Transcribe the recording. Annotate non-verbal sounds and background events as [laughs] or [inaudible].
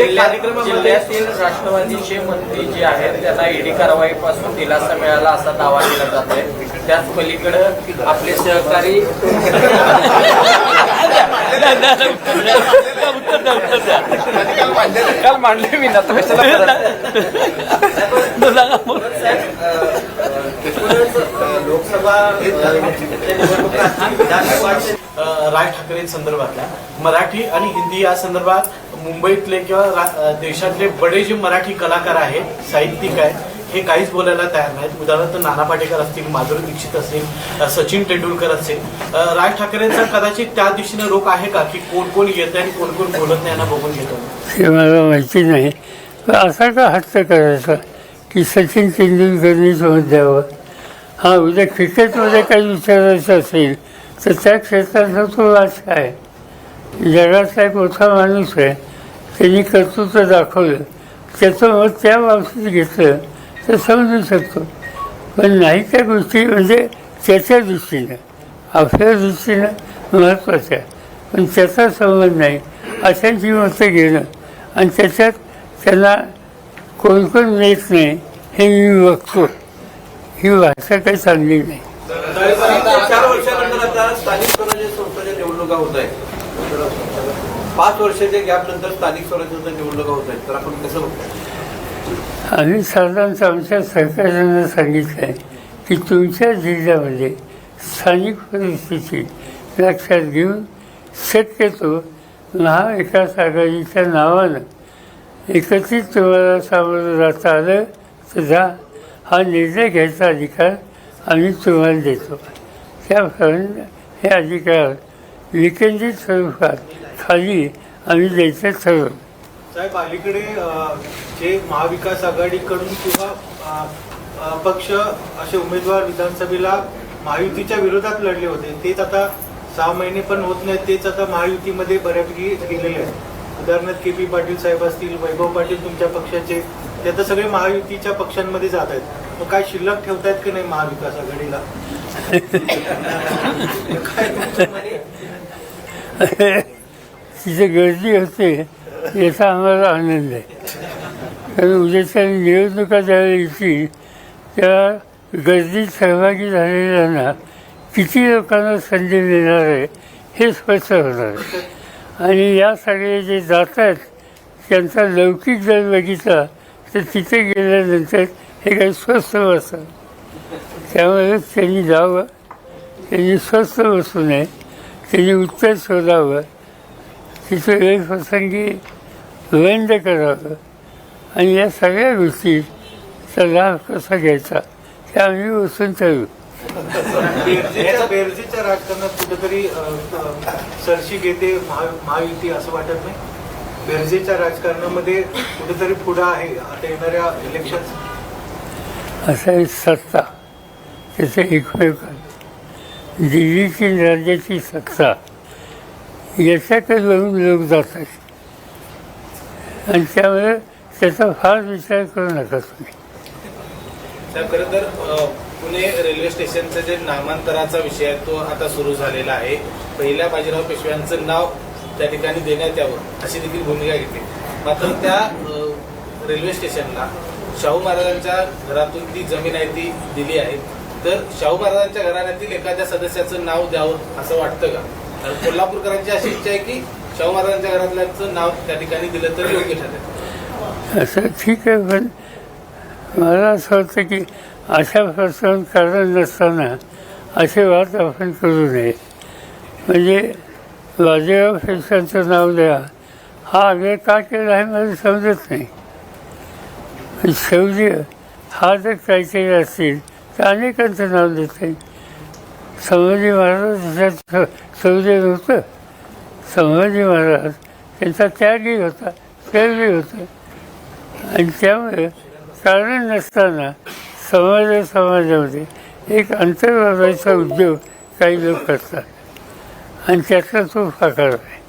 जिल्ह्यातील राष्ट्रवादीचे मंत्री जे आहेत त्यांना ईडी कारवाईपासून दिलासा मिळाला असा दावा केला जात आहे त्याच पलीकडे आपले सहकारी काल मांडले मी ना लोकसभा राज ठाकरे संदर्भातल्या मराठी आणि हिंदी या संदर्भात मुंबईतले किंवा रा- देशातले बडे जे मराठी कलाकार आहेत साहित्यिक आहेत हे काहीच बोलायला तयार नाहीत. उदाहरणार्थ नाना पाटेकर असतील माधुरी दीक्षित असतील सचिन तेंडुलकर असतील राज ठाकरेंचा कदाचित त्या दिशेने रोख आहे का की कोण कोण येतं आणि कोण कोण बोलत नाही यांना बघून घेतो हे मला माहिती नाही. असा का हट्ट करायचा की सचिन तेंडुलकरनी मत द्यावं? हा उद्या क्रिकेटमध्ये काही विचारायचं असेल तर त्या क्षेत्राचा तो राज काय जगात एक मोठा माणूस आहे. त्यांनी कर्तृत्व दाखवलं. त्याचं मत त्या बाबतीत घेतलं. तर समजू शकतो. पण नाही त्या गोष्टी म्हणजे त्याच्या दृष्टीनं. आपल्या दृष्टीनं महत्त्वाच्या. पण त्याचा संबंध नाही. अशांची मतं घेणं. आणि त्याच्यात त्यांना कोण कोण येत नाही हे मी बघतो. ही भाषा काही चांगली नाही चार वर्षानंतर आता स्थानिक स्वराज्य संस्थांच्या निवडणुका होत आहेत पाच वर्षाच्या गॅप नंतर स्थानिक स्वराज्याच्या निवडणुका होत आहेत तर आपण कसं बघतो आम्ही साधारणतः आमच्या सरकारनं सांगितलं आहे की तुमच्या जिल्ह्यामध्ये स्थानिक परिस्थिती लक्षात घेऊन शक्यतो महाविकास आघाडीच्या नावानं एकत्रित तुम्हाला सामोरं जाता आलं तर जा. हा निर्णय घ्यायचा अधिकार आम्ही तुम्हाला देतो. त्याप्रमाणे हे अधिकार विकेंद्रित स्वरूपात खाली आम्ही द्यायचं ठरवलं साहेब अलीकडे जे महाविकास आघाडीकडून किंवा पक्ष असे उमेदवार विधानसभेला महायुतीच्या विरोधात लढले होते तेच आता सहा महिने पण होत नाहीत तेच आता महायुतीमध्ये बऱ्यापैकी गेलेले आहेत. उदाहरणार्थ के पी पाटील साहेब असतील वैभव पाटील तुमच्या पक्षाचे ते आता सगळे महायुतीच्या पक्षांमध्ये जात आहेत. मग काय शिल्लक ठेवतायत की नाही महाविकास आघाडीला? [laughs] काय? तिथे गर्दी होते याचा आम्हाला आनंद आहे. कारण उद्याच्या निवडणुका ज्यावेळी येतील त्या गर्दीत सहभागी झालेल्यांना किती लोकांना संधी मिळणार आहे हे स्पष्ट होणार आहे. आणि या सगळे जे जात आहेत त्यांचा लौकिक जर बघितला तर तिथे गेल्यानंतर हे काही स्वस्त बसतं त्यामुळे त्यांनी जावं त्यांनी स्वस्त बसू नये. त्यांनी उत्तर शोधावं. तिचं वेळप्रसंगी बंद करावं. आणि या सगळ्या गोष्टीचा लाभ कसा घ्यायचा हे आम्ही बसून ठरवू बेरजेच्या राजकारणात कुठेतरी सरशी घेते महा- महायुती असं वाटत नाही? बेरजेच्या राजकारणामध्ये कुठेतरी पुढं आहे आता येणाऱ्या इलेक्शन असं सत्ता त्याचं एकमेव दिल्लीची राज्याची सत्ता. याच्यातच बघून लोक जातात. आणि त्यामुळे त्याचा फार विचार करू नका तुम्ही. खरं तर पुणे रेल्वे स्टेशनचं जे नामांतराचा विषय आहे तो आता सुरू झालेला आहे. पहिल्या बाजीराव पेशव्यांचं नाव त्या ठिकाणी देण्यात यावं अशी देखील भूमिका घेतली. मात्र त्या रेल्वे स्टेशनला शाहू महाराजांच्या घरातून ती जमीन आहे ती दिली आहे. तर शाहू महाराजांच्या घराण्यातील एखाद्या सदस्याचं नाव द्यावं असं वाटतं का? तर कोल्हापूरकरांची अशी इच्छा आहे की शाहू महाराजांच्या घरातल्याचं नाव त्या ठिकाणी दिलं तर योग्य ठरेल असं ठीक आहे पण मला असं वाटतं की अशा प्रसंग कारण नसताना असे वाद आपण करू नये. म्हणजे बाजीराव पेशांचं नाव द्या. हा आग्रह का केला आहे मला समजत नाही. पण शौर्य हा जर क्रायटेरिया असतील तर अनेकांचं नाव देता येईल संभाजी महाराज त्याच्यात शौर्य होतं. संभाजी महाराज त्यांचा त्यागही होता शौर्य होतं. आणि त्यामुळे कारण नसताना समाज समाजामध्ये एक अंतर्वादाचा उद्योग काही लोक करतात. आणि त्यातला तो फाकार आहे.